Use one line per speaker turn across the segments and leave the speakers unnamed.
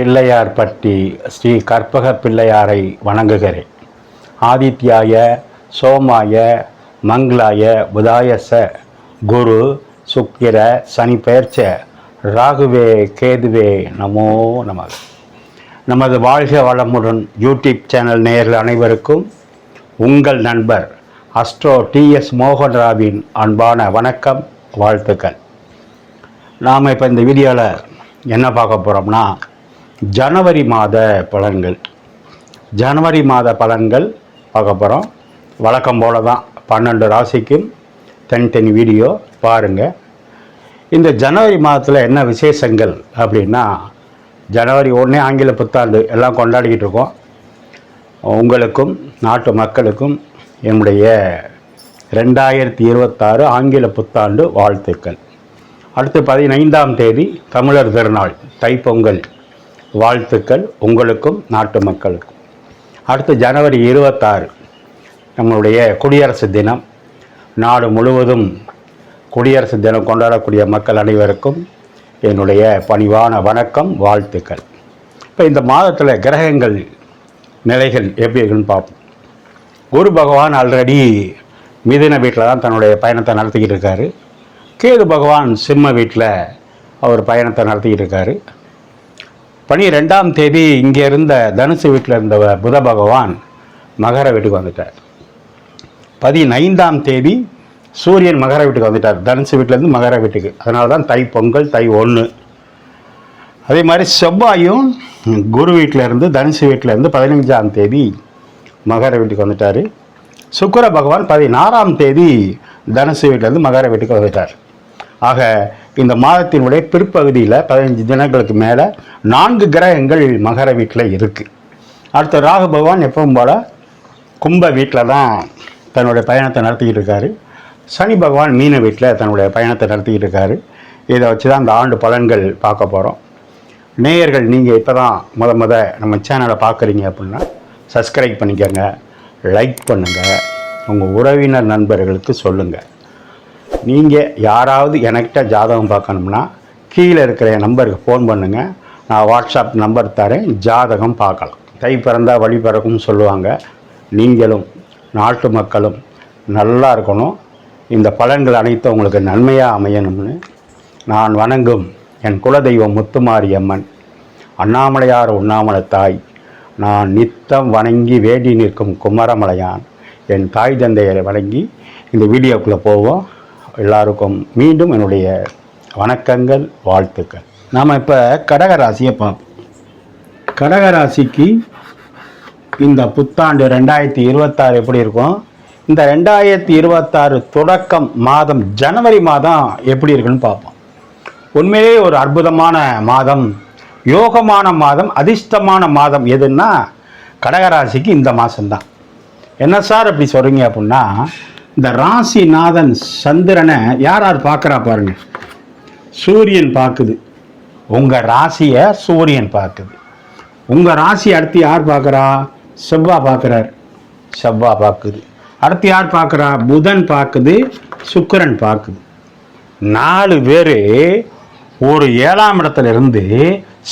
பிள்ளையார்பட்டி ஸ்ரீ கற்பக பிள்ளையாரை வணங்குகிறேன். ஆதித்யாய சோமாய மங்களாய புதாயச குரு சுக்கிர சனி பெயர்ச்ச ராகுவே கேதுவே நமோ நமது நமது வாழ்க வளமுடன் யூடியூப் சேனல் நேயர்கள் அனைவருக்கும் உங்கள் நண்பர் அஸ்ட்ரோ டிஎஸ் மோகன்ராவின் அன்பான வணக்கம் வாழ்த்துக்கள். நாம் இப்போ இந்த வீடியோவில் என்ன பார்க்க போகிறோம்னா ஜனவரி மாத பலன்கள். ஜனவரி மாத பலன்கள் பார்க்க போகிறோம் வழக்கம் போல தான் பன்னெண்டு ராசிக்கும் தனித்தனி வீடியோ பாருங்கள் இந்த ஜனவரி மாதத்தில் என்ன விசேஷங்கள் அப்படின்னா ஜனவரி ஒன்றே ஆங்கில புத்தாண்டு எல்லாம் கொண்டாடிக்கிட்டு இருக்கோம். உங்களுக்கும் நாட்டு மக்களுக்கும் என்னுடைய ரெண்டாயிரத்தி இருபத்தாறு ஆங்கில புத்தாண்டு வாழ்த்துக்கள். அடுத்து பதினைந்தாம் தேதி தமிழர் திருநாள் தைப்பொங்கல். வாழ்த்துக்கள் உங்களுக்கும் நாட்டு மக்களுக்கும். அடுத்து ஜனவரி இருபத்தாறு நம்மளுடைய குடியரசு தினம். நாடு முழுவதும் குடியரசு தினம் கொண்டாடக்கூடிய மக்கள் அனைவருக்கும் என்னுடைய பணிவான வணக்கம் வாழ்த்துக்கள். இப்போ இந்த மாதத்தில் கிரகங்கள் நிலைகள் எப்படி இருக்குன்னு பார்ப்போம். குரு பகவான் ஆல்ரெடி மிதின வீட்டில் தான் தன்னுடைய பயணத்தை நடத்திக்கிட்டு இருக்காரு. கேது பகவான் சிம்ம வீட்டில் அவர் பயணத்தை நடத்திக்கிட்டு இருக்காரு. பனிரெண்டாம் தேதி இங்கே இருந்த தனுசு வீட்டில் இருந்த புத பகவான் மகர வீட்டுக்கு வந்துட்டார். பதினைந்தாம் தேதி சூரியன் மகர வீட்டுக்கு வந்துட்டார். தனுசு வீட்டிலேருந்து மகர வீட்டுக்கு. அதனால தான் தை பொங்கல் தை ஒன்று அதே மாதிரி செவ்வாயும் குரு வீட்டில் இருந்து தனுசு வீட்டில் இருந்து பதினஞ்சாம் தேதி மகர வீட்டுக்கு வந்துட்டார். சுக்கர பகவான் பதினாறாம் தேதி தனுசு வீட்டிலேருந்து மகர வீட்டுக்கு வந்துட்டார். ஆக இந்த மாதத்தினுடைய பிற்பகுதியில் பதினஞ்சு தினங்களுக்கு மேலே நான்கு கிரகங்கள் மகர வீட்டில் இருக்குது அடுத்த ராகு பகவான் எப்பவும் போல் கும்ப வீட்டில் தான் தன்னுடைய பயணத்தை நடத்திக்கிட்டு இருக்காரு. சனி பகவான் மீன வீட்டில் தன்னுடைய பயணத்தை நடத்திக்கிட்டு இருக்காரு. இதை வச்சு தான் இந்த ஆண்டு பலன்கள் பார்க்க போகிறோம் நேயர்கள் நீங்கள் இப்போ தான் முத முத நம்ம சேனலை பார்க்குறீங்க அப்படின்னா சப்ஸ்கிரைப் பண்ணிக்கோங்க லைக் பண்ணுங்கள் உங்கள் உறவினர் நண்பர்களுக்கு சொல்லுங்கள் நீங்கள் யாராவது எனக்கிட்ட ஜாதகம் பார்க்கணும்னா கீழே இருக்கிற என் நம்பருக்கு ஃபோன் பண்ணுங்கள் நான் வாட்ஸ்அப் நம்பர் தரேன். ஜாதகம் பார்க்கலாம். தை பிறந்தால் வழி பிறக்கும்னு சொல்லுவாங்க. நீங்களும் நாட்டு மக்களும் நல்லா இருக்கணும். இந்த பலன்கள் அனைத்தும் உங்களுக்கு நன்மையாக அமையணும்னு நான் வணங்கும் என் குலதெய்வம் முத்துமாரியம்மன். அண்ணாமலையார் உண்ணாமலை தாய். நான் நித்தம் வணங்கி வேண்டி நிற்கும் குமரமலையான். என் தாய் தந்தையரை வணங்கி இந்த வீடியோக்குள்ளே போவோம். எல்லாருக்கும் மீண்டும் என்னுடைய வணக்கங்கள் வாழ்த்துக்கள். நாம் இப்போ கடகராசியை பார்ப்போம். கடகராசிக்கு இந்த புத்தாண்டு ரெண்டாயிரத்தி இருபத்தாறு எப்படி இருக்கும்? இந்த ரெண்டாயிரத்தி இருபத்தாறு தொடக்கம் மாதம் ஜனவரி மாதம் எப்படி இருக்குன்னு பார்ப்போம். உண்மையிலே ஒரு அற்புதமான மாதம். யோகமான மாதம் அதிர்ஷ்டமான மாதம் எதுன்னா கடகராசிக்கு இந்த மாதம்தான் என்ன சார் அப்படி சொல்கிறீங்க அப்படின்னா இந்த ராசிநாதன் சந்திரனை யார் யார் பார்க்குறா பாருங்க. சூரியன் பார்க்குது. உங்கள் ராசியை சூரியன் பார்க்குது. உங்கள் ராசி அடுத்து யார் பார்க்குறா? செவ்வாய் பார்க்குறார். செவ்வாய் பார்க்குது. அடுத்து யார் பார்க்குறா? புதன் பார்க்குது. சுக்கிரன் பார்க்குது. நாலு பேர் ஒரு ஏழாம் இடத்துல இருந்து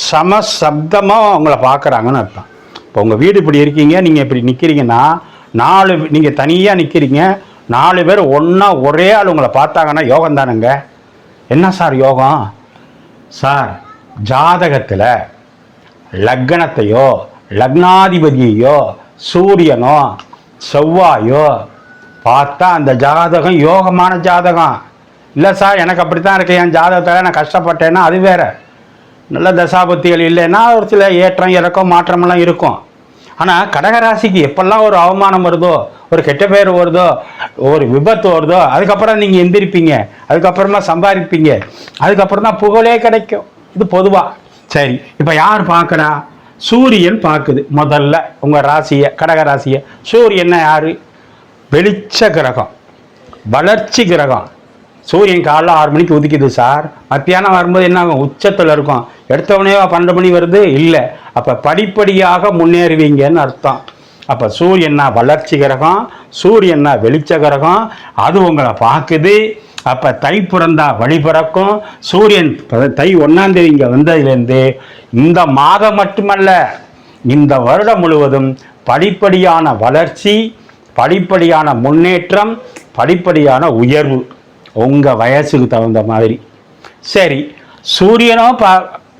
சம சப்தமாக அவங்கள பார்க்குறாங்கன்னு அர்த்தம். இப்போ உங்கள் வீடு இப்படி இருக்கீங்க நீங்கள் இப்படி நிற்கிறீங்கன்னா நாலு நீங்கள் தனியாக நிற்கிறீங்க நாலு பேர் ஒன்றா ஒரே ஆள் உங்களை பார்த்தாங்கன்னா யோகம் தானுங்க. என்ன சார் யோகம்? சார் ஜாதகத்தில் லக்னத்தையோ லக்னாதிபதியையோ சூரியனோ செவ்வாயோ பார்த்தா அந்த ஜாதகம் யோகமான ஜாதகம். இல்லை சார் எனக்கு அப்படி தான் இருக்கு. என் ஜாதகத்தில் நான் கஷ்டப்பட்டேன்னா அது வேறு. நல்ல தசாபத்திகள் இல்லைன்னா ஒரு சில ஏற்றம் இறக்கம் மாற்றமெல்லாம் இருக்கும். ஆனால் கடகராசிக்கு எப்பெல்லாம் ஒரு அவமானம் வருதோ ஒரு கெட்ட பேர் வருதோ ஒரு விபத்து வருதோ அதுக்கப்புறம் நீங்கள் எந்திரிப்பீங்க. அதுக்கப்புறமா சம்பாதிப்பீங்க. அதுக்கப்புறம் தான் புகழே கிடைக்கும். இது பொதுவாக சரி இப்போ யார் பார்க்குறா? சூரியன் பார்க்குது. முதல்ல உங்கள் ராசியை கடக ராசியை சூரியன் யார்? வெளிச்ச கிரகம். வளர்ச்சி கிரகம். சூரியன் காலைல ஆறு மணிக்கு உதிக்குது சார். மத்தியானம் வரும்போது என்ன ஆகும் உச்சத்தில் இருக்கும். எடுத்தவனே பன்னெண்டு மணி வருது? இல்லை. அப்போ படிப்படியாக முன்னேறுவீங்கன்னு அர்த்தம். அப்போ சூரியன்னா வளர்ச்சி கிரகம் சூரியன்னா வெளிச்ச கிரகம் அது உங்களை பார்க்குது. அப்போ தை பிறந்தா வழி பிறக்கும். சூரியன் தை ஒன்றாந்தேதி இங்கே வந்ததுலேருந்து இந்த மாதம் மட்டுமல்ல இந்த வருடம் முழுவதும் படிப்படியான வளர்ச்சி படிப்படியான முன்னேற்றம் படிப்படியான உயர்வு. உங்கள் வயசுக்கு தகுந்த மாதிரி. சரி சூரியனும் பா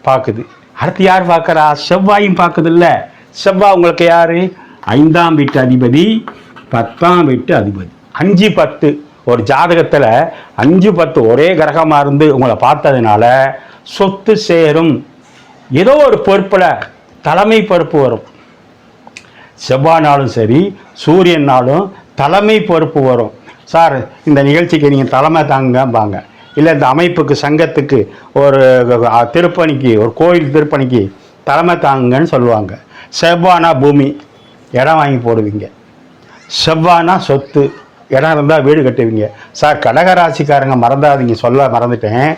பார்க்குது அடுத்து யார் பார்க்குறா? செவ்வாயும் பார்க்குது இல்லை செவ்வாய் உங்களுக்கு யார்? ஐந்தாம் வீட்டு அதிபதி பத்தாம் வீட்டு அதிபதி. அஞ்சு பத்து. ஒரு ஜாதகத்தில் அஞ்சு பத்து ஒரே கிரகமாக இருந்து உங்களை பார்த்ததுனால சொத்து சேரும். ஏதோ ஒரு பொறுப்பில் தலைமை பொறுப்பு வரும். செவ்வாய்னாலும் சரி சூரியனாலும் தலைமை பொறுப்பு வரும். சார் இந்த நிகழ்ச்சிக்கு நீங்கள் தலைமை தாங்கம்பாங்க. இல்லை இந்த அமைப்புக்கு சங்கத்துக்கு ஒரு திருப்பணிக்கு ஒரு கோயில் திருப்பணிக்கு தலைமை தாங்குங்கன்னு சொல்லுவாங்க. செவ்வானா பூமி இடம் வாங்கி போடுவீங்க. செவ்வானா சொத்து இடம் இருந்தால் வீடு கட்டுவீங்க. சார் கடகராசிக்காரங்க மறந்தாதீங்க சொல்ல மறந்துட்டேன்.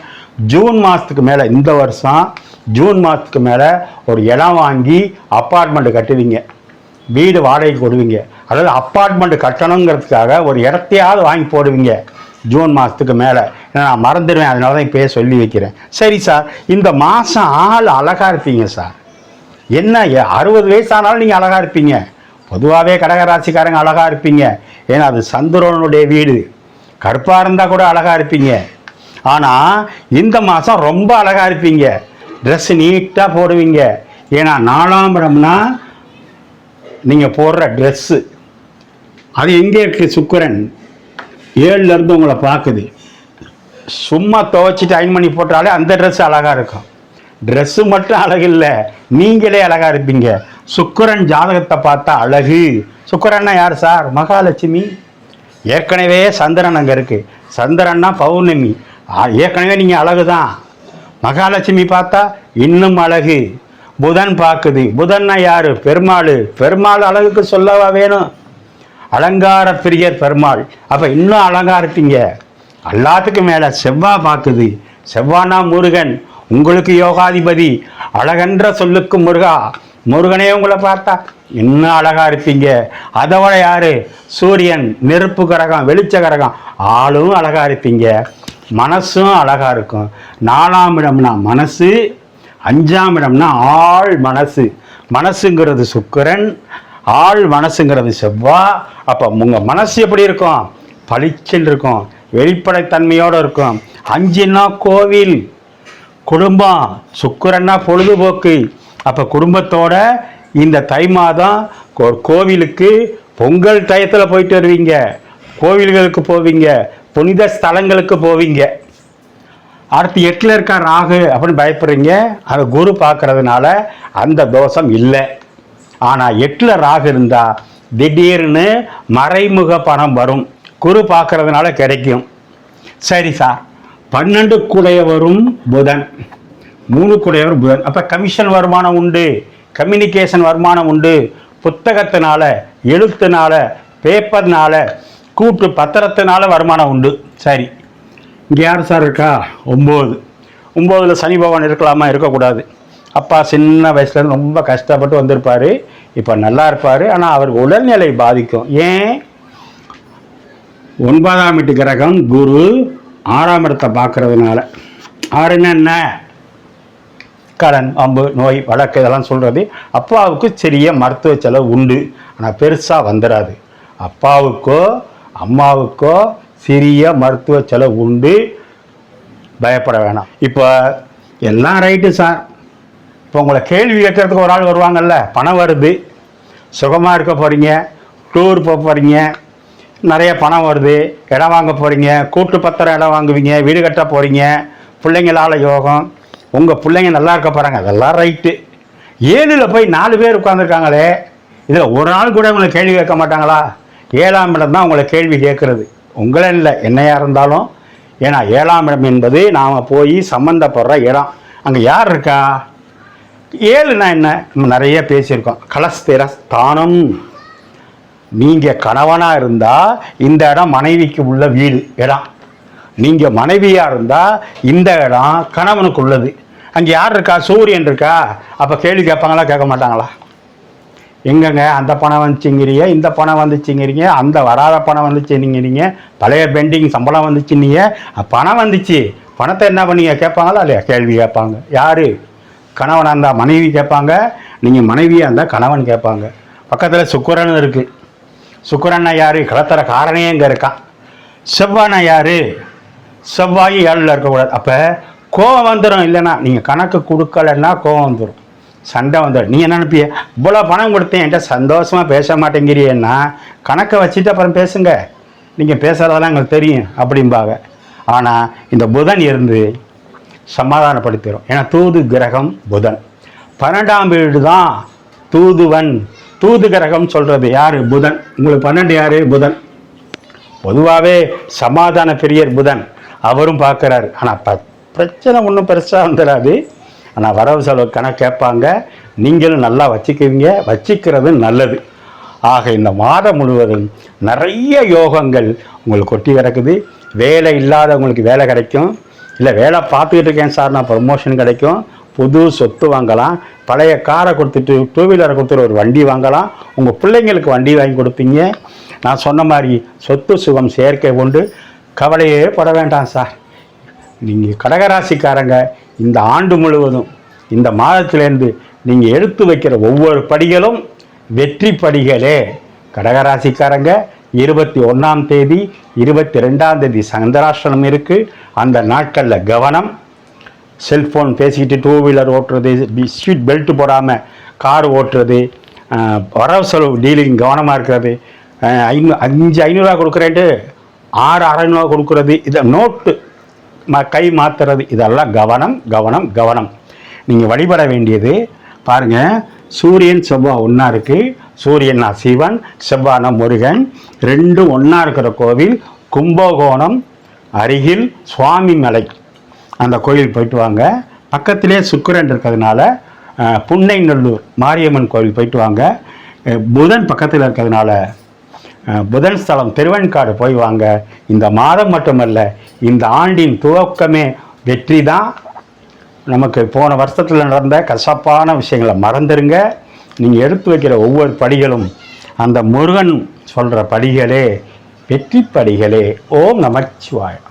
ஜூன் மாதத்துக்கு மேலே இந்த வருஷம் ஜூன் மாதத்துக்கு மேலே ஒரு இடம் வாங்கி அப்பார்ட்மெண்ட்டு கட்டுவீங்க. வீடு வாடகைக்கு விடுவீங்க அதாவது அப்பார்ட்மெண்ட் கட்டணுங்கிறதுக்காக ஒரு இடத்தையாவது வாங்கி போடுவீங்க. ஜூன் மாதத்துக்கு மேலே. ஏன்னா நான் மறந்துடுவேன். அதனால தான் இப்போயே சொல்லி வைக்கிறேன். சரி சார். இந்த மாதம் ஆள் அழகாக இருப்பீங்க சார். என்ன அறுபது வயசானாலும் நீங்கள் அழகாக இருப்பீங்க. பொதுவாகவே கடகராசிக்காரங்க அழகாக இருப்பீங்க. ஏன்னா அது சந்திரனுடைய வீடு. கருப்பாக இருந்தால் கூட அழகாக இருப்பீங்க. ஆனால் இந்த மாதம் ரொம்ப அழகாக இருப்பீங்க. ட்ரெஸ் நீட்டாக போடுவீங்க. ஏன்னா நாலாம் இடம்னா நீங்கள் போடுற ட்ரெஸ்ஸு அது எங்கே இருக்குது சுக்கரன்? ஏழுலேருந்து உங்களை பார்க்குது. சும்மா துவைச்சிட்டு அயன் பண்ணி போட்டாலே அந்த ட்ரெஸ் அழகாக இருக்கும். ட்ரெஸ்ஸு மட்டும் அழகு இல்லை நீங்களே அழகாக இருப்பீங்க. சுக்கரன் ஜாதகத்தை பார்த்தா அழகு. சுக்கரன்னா யார் சார்? மகாலட்சுமி. ஏற்கனவே சந்திரன் அங்கே இருக்குது சந்திரன்னா பௌர்ணமி. ஆ, ஏற்கனவே நீங்கள் அழகு தான் மகாலட்சுமி பார்த்தா இன்னும் அழகு. புதன் பார்க்குது. புதன்னா யாரு? பெருமாள். பெருமாள் அழகுக்கு சொல்லவா வேணும்? அலங்கார பிரியர் பெருமாள். அப்போ இன்னும் அழகா இருப்பீங்க. எல்லாத்துக்கும் மேலே செவ்வாய் பார்க்குது. செவ்வானா முருகன். உங்களுக்கு யோகாதிபதி. அழகன்ற சொல்லுக்கு முருகா. முருகனே உங்களை பார்த்தா இன்னும் அழகா இருப்பீங்க. அதோட யார் யாரு? சூரியன். நெருப்பு கரகம் வெளிச்ச கரகம். ஆளும் அழகா இருப்பீங்க. மனசும் அழகா இருக்கும். நாலாம் இடம்னா மனசு அஞ்சாம் இடம்னா ஆள் மனசு. மனசுங்கிறது சுக்கிரன் ஆள் மனசுங்கிறது செவ்வா. அப்போ உங்கள் மனசு எப்படி இருக்கும்? பளிச்சுன்னு இருக்கும். வெளிப்படைத்தன்மையோடு இருக்கும். அஞ்சுன்னா கோவில் குடும்பம் சுக்கரன்னா பொழுதுபோக்கு. அப்போ குடும்பத்தோட இந்த தை மாதம் கோ- கோவிலுக்கு பொங்கல் டயத்தில் போயிட்டு வருவீங்க. கோவில்களுக்கு போவீங்க. புனித ஸ்தலங்களுக்கு போவீங்க. அடுத்து எட்டில் இருக்க ராகு அப்படின்னு பயப்படுறீங்க. அது குரு பார்க்கறதுனால அந்த தோஷம் இல்லை. ஆனால் எட்டில் ராகு இருந்தால் திடீர்னு மறைமுக பணம் வரும். குரு பார்க்கறதுனால கிடைக்கும். சரி சார். பன்னெண்டு குடையவரும் புதன். மூணு குடையவர் புதன். அப்போ கமிஷன் வருமானம் உண்டு. கம்யூனிகேஷன் வருமானம் உண்டு. புத்தகத்தினால எழுத்துனால பேப்பர்னால கூட்டு பத்திரத்தினால வருமானம் உண்டு. சரி. இங்கே யார் சார் இருக்கா? ஒம்பது. ஒம்போதில் சனி பகவான் இருக்கலாமா? இருக்கக்கூடாது. அப்பா சின்ன வயசுலேருந்து ரொம்ப கஷ்டப்பட்டு வந்திருப்பார். இப்போ நல்லா இருப்பார். ஆனால் அவர் உடல்நிலை பாதிக்கும். ஏன்? ஒன்பதாம் வீட்டு கிரகம் குரு ஆறாம் இடத்தை பார்க்கறதுனால. ஆறுன்னா என்ன? கடன் அம்பு நோய் வழக்கு இதெல்லாம் சொல்கிறது அப்பாவுக்கு சிறிய மருத்துவ செலவு உண்டு. ஆனால் பெருசாக வந்துடாது அப்பாவுக்கோ அம்மாவுக்கோ சிறிய மருத்துவ செலவு உண்டு. பயப்பட வேணாம். இப்போ எல்லாம் ரைட்டு சார். இப்போ உங்களை கேள்வி கேட்கறதுக்கு ஒரு ஆள் வருவாங்கல்ல பணம் வருது. சுகமாக இருக்க போகிறீங்க டூர் போக போகிறீங்க நிறைய பணம் வருது. இடம் வாங்க போகிறீங்க கூட்டு பத்திரம் இடம் வாங்குவீங்க வீடு கட்ட போகிறீங்க பிள்ளைங்களால் யோகம். உங்கள் பிள்ளைங்க நல்லா இருக்க போகிறாங்க அதெல்லாம் ரைட்டு. ஏழில் போய் நாலு பேர் உட்காந்துருக்காங்களே இதில் ஒரு நாள் கூட உங்களை கேள்வி கேட்க மாட்டாங்களா? ஏழாம் இடம் தான் உங்களை கேள்வி கேட்குறது. உங்களே இல்லை என்னையாக இருந்தாலும். ஏன்னா ஏழாம் இடம் என்பது நாம் போய் சம்மந்தப்படுற இடம். அங்கே யார் இருக்கா? ஏழுனா என்ன? நம்ம நிறைய பேசியிருக்கோம். கலஸ்திர ஸ்தானம் நீங்கள் கணவனாக இருந்தால் இந்த இடம் மனைவிக்கு உள்ள வீடு இடம். நீங்கள் மனைவியாக இருந்தால் இந்த இடம் கணவனுக்கு உள்ளது. அங்கே யார் இருக்கா? சூரியன் இருக்கா? அப்போ கேள்வி கேட்பாங்களா? கேட்க மாட்டாங்களா? எங்கங்க? அந்த பணம் வந்துச்சுங்கிறீங்க இந்த பணம் வந்துச்சுங்கிறீங்க அந்த வராத பணம் வந்துச்சுங்கிறீங்க பழைய பெண்டிங் சம்பளம் வந்துச்சுன்னீங்க பணம் வந்துச்சு. பணத்தை என்ன பண்ணீங்க? கேட்பாங்களா இல்லையா? கேள்வி கேட்பாங்க. யார்? கணவனாக இருந்தால் மனைவி கேட்பாங்க. நீங்கள் மனைவியாக இருந்தால் கணவன் கேட்பாங்க. பக்கத்தில் சுக்கரன் இருக்குது சுக்கரன்னா யார்? கிளத்தர காரனே இங்கே இருக்கான் செவ்வானா யார்? செவ்வாய் ஏழில் இருக்கக்கூடாது. அப்போ கோவம் வந்துடும் இல்லைன்னா நீங்கள் கணக்கு கொடுக்கலன்னா கோவம் வந்துடும் சண்டை வந்துடும் நீ என்ன நினைப்பிய? இவ்வளோ பணம் கொடுத்தேன். என்கிட்ட சந்தோஷமாக பேச மாட்டேங்கிறியன்னா கணக்கை வச்சுட்டு அப்புறம் பேசுங்க. நீங்கள் பேசுகிறதெல்லாம் எங்களுக்கு தெரியும் அப்படிம்பாங்க. ஆனால் இந்த புதன் இருந்து சமாதானப்படுத்திடும் ஏன்னா தூது கிரகம் புதன். பன்னெண்டாம் வீடு தான் தூதுவன். தூது கிரகம் சொல்கிறது யார்? புதன். உங்களுக்கு பன்னெண்டு யார்? புதன். பொதுவாகவே சமாதான பிரியர் புதன். அவரும் பார்க்குறாரு. ஆனால் ப பிரச்சனை ஒன்றும் பெருசாக வந்துடாது ஆனால் வரவு செலவு கணக்கு கேட்பாங்க. நீங்களும் நல்லா வச்சுக்குவீங்க. வச்சுக்கிறது நல்லது. ஆக இந்த மாதம் முழுவதும் நிறைய யோகங்கள் உங்களுக்கு கொட்டி கிடக்குது. வேலை இல்லாதவங்களுக்கு வேலை கிடைக்கும். இல்லை வேலை பார்த்துக்கிட்டு இருக்கேன் சார் நான் ப்ரொமோஷன் கிடைக்கும். புது சொத்து வாங்கலாம். பழைய காரை கொடுத்துட்டு டூ வீலரை கொடுத்துட்டு ஒரு வண்டி வாங்கலாம். உங்கள் பிள்ளைங்களுக்கு வண்டி வாங்கி கொடுப்பீங்க. நான் சொன்ன மாதிரி சொத்து சுகம் சேர்க்கை கொண்டு கவலையே பட வேண்டாம் சார். நீங்கள் கடகராசிக்காரங்க. இந்த ஆண்டு முழுவதும் இந்த மாதத்திலேருந்து நீங்கள் எடுத்து வைக்கிற ஒவ்வொரு படிகளும் வெற்றி படிகளே. கடகராசிக்காரங்க இருபத்தி ஒன்றாம் தேதி இருபத்தி ரெண்டாம் தேதி சந்திராஷ்டிரம் இருக்குது அந்த நாட்களில் கவனம். செல்ஃபோன் பேசிக்கிட்டு டூ வீலர் ஓட்டுறது சீட் பெல்ட் போடாமல் கார் ஓட்டுறது வரவு செலவு டீலிங் கவனமாக இருக்கிறது. ஐநூ அஞ்சு ஐநூறுரூவா கொடுக்குறேன்ட்டு ஆறு அறநூறுவா கொடுக்குறது. இதை நோட்டு கை மாற்றுறது இதெல்லாம் கவனம் கவனம் கவனம். நீங்கள் வழிபட வேண்டியது பாருங்கள் சூரியன் செவ்வாய் ஒன்றா இருக்குது சூரியன்னா சிவன் செவ்வானா முருகன். ரெண்டும் ஒன்றா இருக்கிற கோவில் கும்பகோணம் அருகில் சுவாமி மலை. அந்த கோயில் போயிட்டு வாங்க. பக்கத்திலே சுக்கிரன் இருக்கிறதுனால புன்னைநல்லூர் மாரியம்மன் கோயில் போயிட்டு வாங்க. புதன் பக்கத்தில் இருக்கிறதுனால புதன் ஸ்தலம் திருவெண்காடு போய் வாங்க. இந்த மாதம் மட்டுமல்ல இந்த ஆண்டின் துவக்கமே வெற்றி தான். நமக்கு போன வருஷத்தில் நடந்த கசப்பான விஷயங்களை மறந்துடுங்க நீங்கள் எடுத்து வைக்கிற ஒவ்வொரு படிகளும் அந்த முருகன் சொல்கிற படிகளே வெற்றி படிகளே ஓம் நமச்சிவாயம்.